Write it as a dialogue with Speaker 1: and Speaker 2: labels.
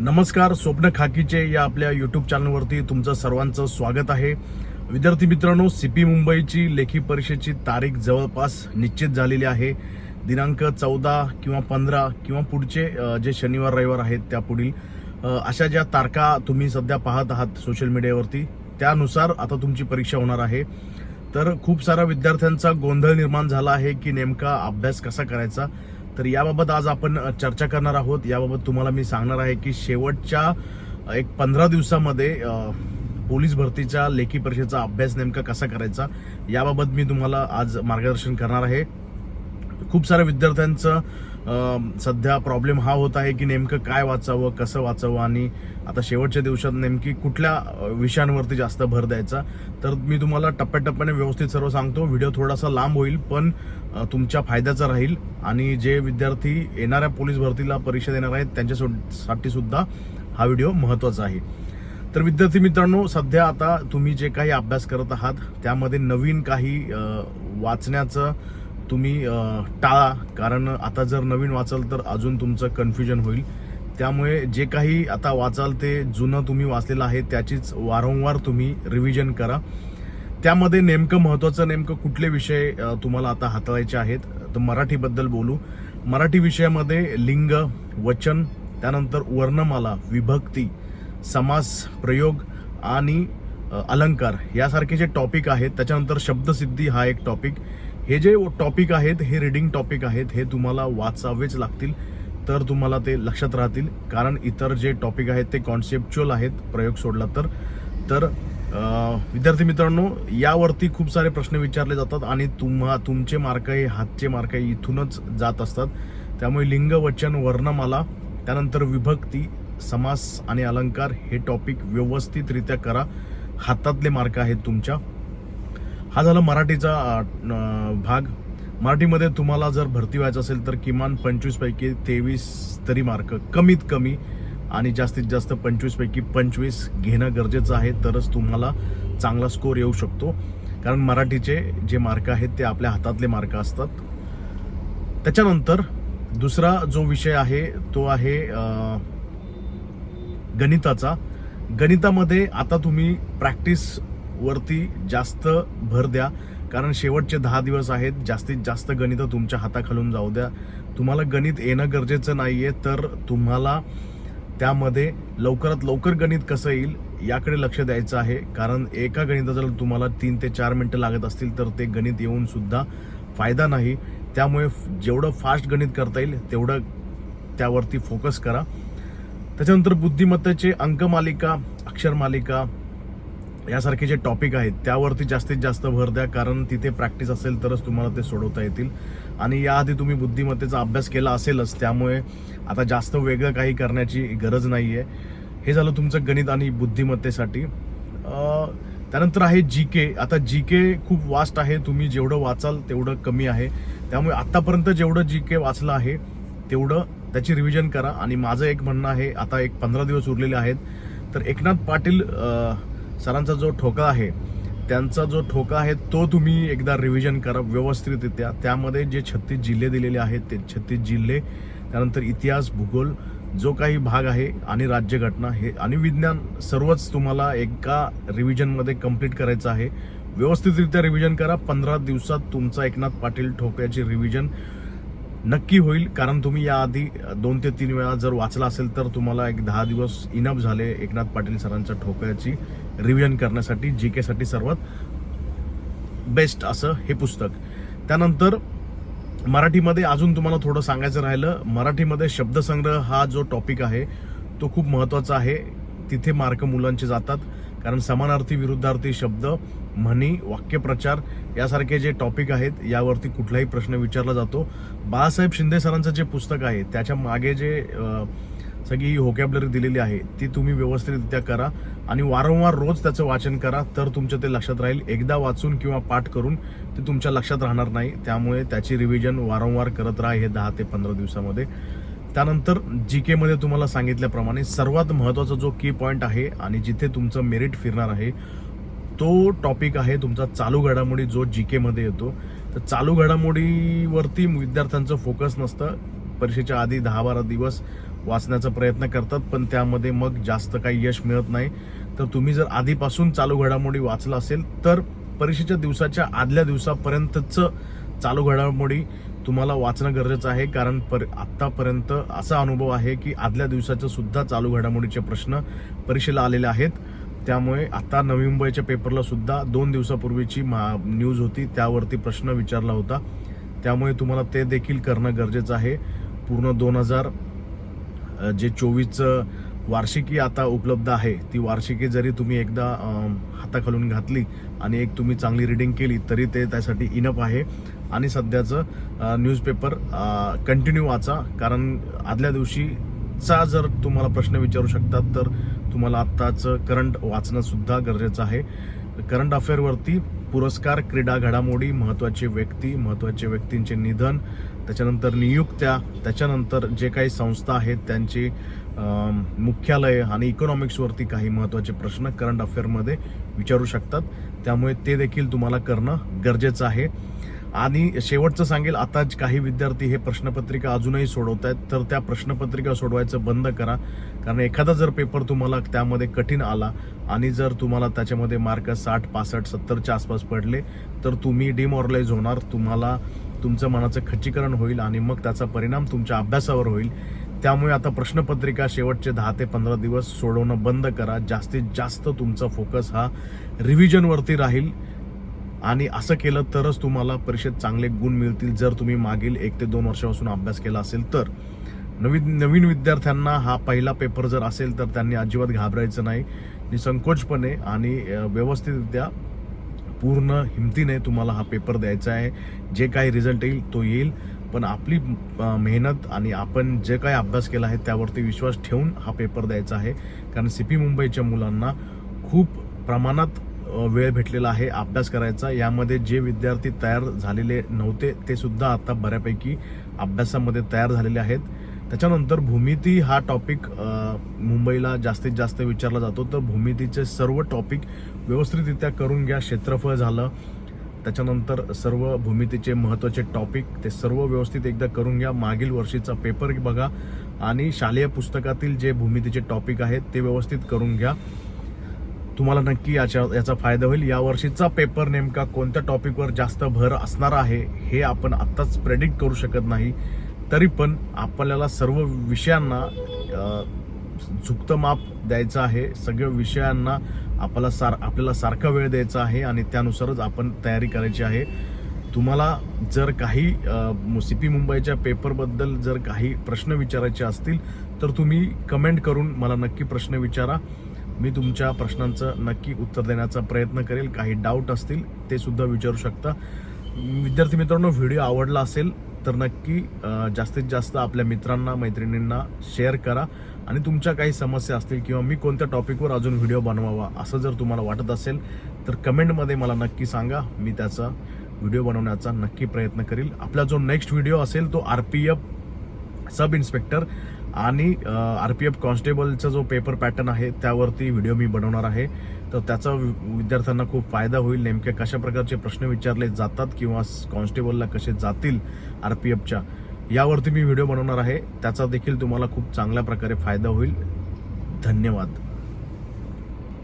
Speaker 1: नमस्कार स्वप्न खाकीचे या आपल्या युट्यूब चॅनलवरती तुमचं सर्वांचं स्वागत आहे. विद्यार्थी मित्रांनो सीपी मुंबईची लेखी परीक्षेची तारीख जवळपास निश्चित झालेली आहे. दिनांक चौदा किंवा पंधरा किंवा पुढचे जे शनिवार रविवार आहेत त्या पुढील. अशा ज्या तारखा तुम्ही सध्या पाहत आहात सोशल मीडियावरती त्यानुसार आता तुमची परीक्षा होणार आहे. तर खूप सारा विद्यार्थ्यांचा गोंधळ निर्माण झाला आहे की नेमका अभ्यास कसा करायचा? तर याबाबत आज आपण चर्चा करणार आहोत. याबाबत तुम्हाला मी सांगणार आहे की शेवटच्या एक पंधरा दिवसामध्ये पोलीस भरतीच्या लेखी परीक्षेचा अभ्यास नेमका कसा करायचा याबाबत मी तुम्हाला आज मार्गदर्शन करणार आहे. खूप साऱ्या विद्यार्थ्यांचं सध्या प्रॉब्लेम हा होत आहे की नेमकं काय वाचावं कसं वाचावं आणि आता शेवटच्या दिवसात नेमकी कुठल्या विषयांवरती जास्त भर द्यायचा. तर मी तुम्हाला टप्प्याटप्प्याने व्यवस्थित सर्व सांगतो. व्हिडिओ थोडासा लांब होईल पण तुमच्या फायद्याचा राहील. आणि जे विद्यार्थी येणाऱ्या पोलीस भरतीला परीक्षा देणार आहेत त्यांच्यासाठी सुद्धा हा व्हिडिओ महत्त्वाचा आहे. तर विद्यार्थी मित्रांनो सध्या आता तुम्ही जे काही अभ्यास करत आहात त्यामध्ये नवीन काही वाचण्याचं तुम्ही टाळा. कारण आता जर नवीन वाचाल तर अजून तुमचं कन्फ्युजन होईल. त्यामुळे जे काही आता वाचाल ते जुनं तुम्ही वाचलेलं आहे त्याचीच वारंवार तुम्ही रिव्हिजन करा. त्यामध्ये नेमकं महत्त्वाचं नेमकं कुठले विषय तुम्हाला आता हाताळायचे आहेत तर मराठीबद्दल बोलू. मराठी विषयामध्ये लिंग वचन त्यानंतर वर्णमाला विभक्ती समास प्रयोग आणि अलंकार यासारखे जे टॉपिक आहेत त्याच्यानंतर शब्दसिद्धी हा एक टॉपिक हे जे टॉपिक आहेत हे रिडिंग टॉपिक आहेत हे तुम्हाला वाचावेच लागतील. तर तुम्हाला ते लक्षात राहतील. कारण इतर जे टॉपिक आहेत ते कॉन्सेप्च्युअल आहेत प्रयोग सोडला तर. तर विद्यार्थी मित्रांनो यावरती खूप सारे प्रश्न विचारले जातात आणि तुम्हा तुमचे मार्क हे हातचे मार्क हे इथूनच जात असतात. त्यामुळे लिंग वचन वर्णमाला त्यानंतर विभक्ती समास आणि अलंकार हे टॉपिक व्यवस्थितरित्या करा. हातातले मार्क आहेत तुमच्या. हा झाला मराठीचा भाग. मराठीमध्ये तुम्हाला जर भरती व्हायचं असेल तर किमान पंचवीसपैकी तेवीस तरी मार्क कमीत कमी आणि जास्तीत जास्त पंचवीसपैकी पंचवीस घेणं गरजेचं आहे तरच तुम्हाला चांगला स्कोर येऊ शकतो. कारण मराठीचे जे मार्क आहेत ते आपल्या हातातले मार्क असतात. त्याच्यानंतर दुसरा जो विषय आहे तो आहे गणिताचा. गणितामध्ये आता तुम्ही प्रॅक्टिस वरती जास्त भर द्या. कारण शेवटचे दहा दिवस आहेत जास्तीत जास्त गणितं तुमच्या हाताखालून जाऊ द्या. तुम्हाला गणित येणं गरजेचं नाही आहे तर तुम्हाला त्यामध्ये लवकरात लवकर गणित कसं येईल याकडे लक्ष द्यायचं आहे. कारण एका गणिता जर तुम्हाला तीन ते चार मिनटं लागत असतील तर ते गणित येऊनसुद्धा फायदा नाही. त्यामुळे जेवढं फास्ट गणित करता येईल तेवढं त्यावरती फोकस करा. त्याच्यानंतर बुद्धिमत्तेचे अंकमालिका अक्षरमालिका यासारखे जे टॉपिक आहेत त्यावरती जास्तीत जास्त भर द्या कारण तिथे प्रॅक्टिस असेल तरच तुम्हाला ते सोडवता येतील. आणि याआधी तुम्ही बुद्धिमत्तेचा अभ्यास केला असेलच त्यामुळे आता जास्त वेगळं काही करण्याची गरज नाही आहे हे झालं तुमचं गणित आणि बुद्धिमत्तेसाठी. त्यानंतर आहे जी के आता जी के खूप वास्ट आहे तुम्ही जेवढं वाचाल तेवढं कमी आहे. त्यामुळे आत्तापर्यंत जेवढं जी के वाचलं आहे तेवढं त्याची रिव्हिजन करा. आणि माझं एक म्हणणं आहे आता एक पंधरा दिवस उरलेले आहेत. तर एकनाथ पाटील सरांचा जो ठोका आहे त्यांचा जो ठोका आहे तो तुम्ही एकदा रिव्हिजन करा व्यवस्थितरित्या. त्यामध्ये जे छत्तीस जिल्हे दिलेले आहेत ते छत्तीस जिल्हे त्यानंतर इतिहास भूगोल जो काही भाग आहे आणि राज्यघटना हे आणि विज्ञान सर्वच तुम्हाला एका रिव्हिजनमध्ये कंप्लीट करायचं आहे. व्यवस्थितरित्या रिव्हिजन करा. पंधरा दिवसात तुमचा एकनाथ पाटील ठोक्याची रिव्हिजन नक्की होईल कारण तुम्ही याआधी दोन ते तीन वेळा जर वाचला असेल तर तुम्हाला एक दहा दिवस इनफ झाले एकनाथ पाटील सरांच्या ठोक्याची रिव्हिजन करण्यासाठी जी केसाठी सर्वात बेस्ट असं हे पुस्तक. त्यानंतर मराठीमध्ये अजून तुम्हाला थोडं सांगायचं राहिलं. मराठीमध्ये शब्दसंग्रह हा जो टॉपिक आहे तो खूप महत्त्वाचा आहे. तिथे मार्क मुलांचे जातात कारण समानार्थी विरुद्धार्थी शब्द म्हणी वाक्यप्रचार यासारखे जे टॉपिक आहेत यावरती कुठलाही प्रश्न विचारला जातो. बाळासाहेब शिंदे सरांचं जे पुस्तक आहे त्याच्यामागे जे सगळी होकॅबलरी दिलेली आहे ती तुम्ही व्यवस्थितरित्या करा आणि वारंवार रोज त्याचं वाचन करा तर तुमच्या ते लक्षात राहील. एकदा वाचून किंवा पाठ करून ते तुमच्या लक्षात राहणार नाही. त्यामुळे त्याची रिव्हिजन वारंवार करत राहा हे दहा ते पंधरा दिवसामध्ये. त्यानंतर जी केमध्ये तुम्हाला सांगितल्याप्रमाणे सर्वात महत्त्वाचा जो की पॉईंट आहे आणि जिथे तुमचं मेरिट फिरणार आहे तो टॉपिक आहे तुमचा चालू घडामोडी जो जी केमध्ये येतो. तर चालू घडामोडीवरती विद्यार्थ्यांचं फोकस नसतं. परीक्षेच्या आधी दहा बारा दिवस वाचण्याचा प्रयत्न करतात पण त्यामध्ये मग जास्त काही यश मिळत नाही. तर तुम्ही जर आधीपासून चालू घडामोडी वाचला असेल तर परीक्षेच्या दिवसाच्या आदल्या दिवसापर्यंतच चालू घडामोडी तुम्हाला वाचणं गरजेचं आहे. कारण पर आत्तापर्यंत असा अनुभव आहे की आदल्या दिवसाचं सुद्धा चालू घडामोडीचे प्रश्न परीक्षेला आलेले आहेत. त्यामुळे आता नवी मुंबईच्या पेपरला सुद्धा दोन दिवसापूर्वीची मा न्यूज होती. त्यावरती प्रश्न विचारला होता. त्यामुळे तुम्हाला ते देखील करणं गरजेचं आहे. पूर्ण दोन हजार जे चोवीसचं वार्षिकी आता उपलब्ध आहे ती वार्षिकी जरी तुम्ही एकदा हाताखालून घातली आणि एक तुम्ही चांगली रिडिंग केली तरी ते त्यासाठी इनप आहे. आणि सध्याचं न्यूजपेपर कंटिन्यू वाचा. कारण आदल्या दिवशी आजचा जर तुम्हाला प्रश्न विचारू शकतात तर तुम्हाला आत्ताचं करंट वाचणंसुद्धा गरजेचं आहे. करंट अफेअरवरती पुरस्कार क्रीडा घडामोडी महत्त्वाचे व्यक्ती महत्त्वाचे व्यक्तींचे निधन त्याच्यानंतर नियुक्त्या त्याच्यानंतर जे काही संस्था आहेत त्यांची मुख्यालय आणि इकॉनॉमिक्सवरती काही महत्त्वाचे प्रश्न करंट अफेअरमध्ये विचारू शकतात. त्यामुळे ते देखील तुम्हाला करणं गरजेचं आहे. आणि शेवटचं सांगेल आता काही विद्यार्थी हे प्रश्नपत्रिका अजूनही सोडवत आहेत तर त्या प्रश्नपत्रिका सोडवायचं बंद करा. कारण एखादा जर पेपर तुम्हाला त्यामध्ये कठीण आला आणि जर तुम्हाला त्याच्यामध्ये मार्क साठ पासष्ट सत्तरच्या आसपास पडले तर तुम्ही डिमॉरलाइज होणार. तुम्हाला तुमचं मनाचं खच्चीकरण होईल आणि मग त्याचा परिणाम तुमच्या अभ्यासावर होईल. त्यामुळे आता प्रश्नपत्रिका शेवटचे दहा ते पंधरा दिवस सोडवणं बंद करा. जास्तीत जास्त तुमचा फोकस हा रिव्हिजनवरती राहील. आणि असं केलं तरच तुम्हाला परीक्षेत चांगले गुण मिळतील. जर तुम्ही मागील एक ते दोन वर्षापासून अभ्यास केला असेल तर. नवीन नवीन विद्यार्थ्यांना हा पहिला पेपर जर असेल तर त्यांनी अजिबात घाबरायचं नाही. निसंकोचपणे आणि व्यवस्थितरित्या पूर्ण हिमतीने तुम्हाला हा पेपर द्यायचा आहे. जे काही रिझल्ट येईल तो येईल. पण आपली मेहनत आणि आपण जे काही अभ्यास केला आहे त्यावरती विश्वास ठेवून हा पेपर द्यायचा आहे. कारण सी पी मुंबईच्या मुलांना खूप प्रमाणात वेळ भेटलेला आहे अभ्यास करायचा. यामध्ये जे विद्यार्थी तयार झालेले नव्हते ते सुद्धा आता बऱ्यापैकी अभ्यासामध्ये तयार झालेले आहेत. त्याच्यानंतर भूमिती हा टॉपिक मुंबईला जास्तीत जास्त विचारला जातो. तर भूमितीचे सर्व टॉपिक व्यवस्थितरित्या करून घ्या क्षेत्रफळ झालं. त्याच्यानंतर सर्व भूमितीचे महत्त्वाचे टॉपिक ते सर्व व्यवस्थित एकदा करून घ्या. मागील वर्षीचा पेपर बघा. आणि शालेय पुस्तकातील जे भूमितीचे टॉपिक आहेत ते व्यवस्थित करून घ्या. तुम्हाला नक्की याच्या याचा फायदा होईल. यावर्षीचा पेपर नेमका कोणत्या टॉपिकवर जास्त भर असणार आहे हे आपण आत्ताच प्रेडिक्ट करू शकत नाही. तरी पण आपल्याला सर्व विषयांना झुकतं माप द्यायचं आहे. सगळ्या विषयांना आपल्याला सार आपल्याला सारखा वेळ द्यायचा आहे आणि त्यानुसारच आपण तयारी करायची आहे. तुम्हाला जर काही सी पी मुंबईच्या पेपरबद्दल जर काही प्रश्न विचारायचे असतील तर तुम्ही कमेंट करून मला नक्की प्रश्न विचारा. मी तुमच्या प्रश्नांचं नक्की उत्तर देण्याचा प्रयत्न करेल. काही डाऊट असतील ते सुद्धा विचारू शकता. विद्यार्थी मित्रांनो व्हिडिओ आवडला असेल तर नक्की जास्तीत जास्त आपल्या मित्रांना मैत्रिणींना शेअर करा. आणि तुमच्या काही समस्या असतील किंवा मी कोणत्या टॉपिकवर अजून व्हिडिओ बनवावा असं जर तुम्हाला वाटत असेल तर कमेंटमध्ये मला नक्की सांगा. मी त्याचा व्हिडिओ बनवण्याचा नक्की प्रयत्न करील. आपला जो नेक्स्ट व्हिडिओ असेल तो R P F sub inspector आणि आर पी एफ कॉन्स्टेबलचा जो पेपर पॅटर्न आहे त्यावरती व्हिडिओ मी बनवणार आहे. तर त्याचा वि- विद्यार्थ्यांना खूप फायदा होईल. नेमके कशा प्रकारचे प्रश्न विचारले जातात किंवा कॉन्स्टेबलला कसे जातील आर पी एफच्या यावरती मी व्हिडिओ बनवणार आहे. त्याचा देखील तुम्हाला खूप चांगल्या प्रकारे फायदा होईल. धन्यवाद.